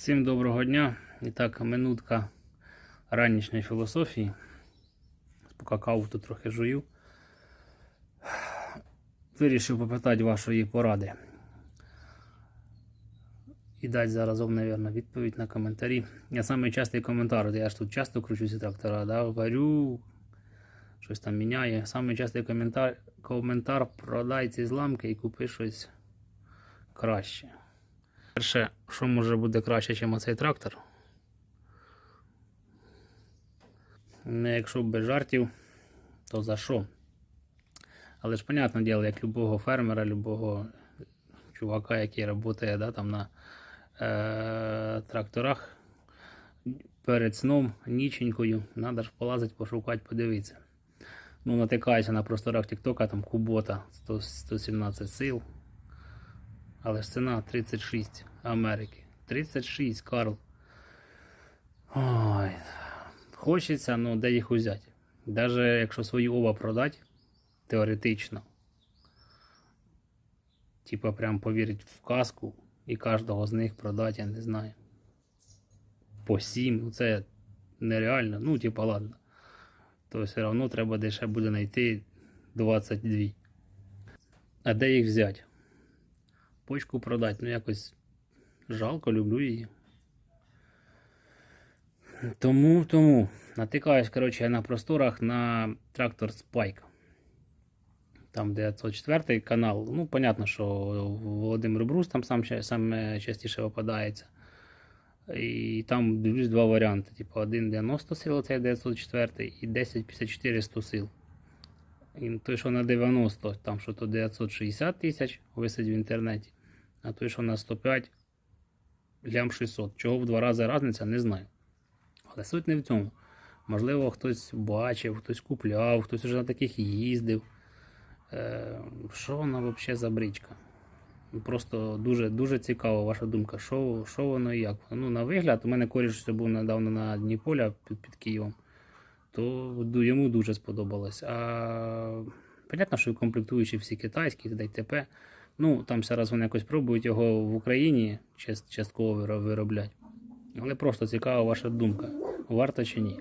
Всім доброго дня. І так, минутка ранішньої філософії. Поки каву тут трохи жую. Вирішив попитати вашої поради. І дати заразом, мабуть, відповідь на коментарі. Я самий частий коментар, я ж тут часто кручуся трактора, да, варю, щось там міняє. Самий частий коментар, коментар продай ці зламки і купи щось краще. Перше, що може бути краще, ніж оцей трактор? Не якщо без жартів, то за що? Але ж, понятне діло, як любого фермера, любого чувака, який працює да, там на е- тракторах, перед сном, ніченькою, треба ж полазити, пошукати, подивитися. Ну, натикаюся на просторах Тіктока, там Кубота 100, 117 сил. Але ж ціна 36 Америки. 36, Карл. Ой. Хочеться, ну де їх взяти? Навіть якщо свої оба продати, теоретично. Типа прям повірить в казку і кожного з них продати, я не знаю. По 7, ну це нереально. Ну, типа, ладно. То все одно треба дешевше буде знайти 22. А де їх взяти? Почку продати. Ну якось жалко, люблю її. Тому, тому натикаюсь, коротше, на просторах на трактор Spike. Там 904 канал. Ну, понятно, що Володимир Брус там сам, ще- саме частіше випадається. І там дивлюсь два варіанти. Типу 1,90 сил, це 904 і 1054 100 сил. І той, що на 90, там що то 960 тисяч висить в інтернеті, а той, що на 105 лям 600. Чого в два рази різниця, не знаю. Але суть не в цьому. Можливо, хтось бачив, хтось купляв, хтось вже на таких їздив. Е, що вона взагалі за бричка? Просто дуже, дуже цікава ваша думка, що, що воно і як. Ну, на вигляд, у мене коріш був недавно на дні поля під, під Києвом то йому дуже сподобалось. А понятно, що комплектуючі всі китайські, та й т.п. Ну, там зараз вони якось пробують його в Україні част- частково виро- виробляти. Але просто цікава ваша думка. Варто чи ні?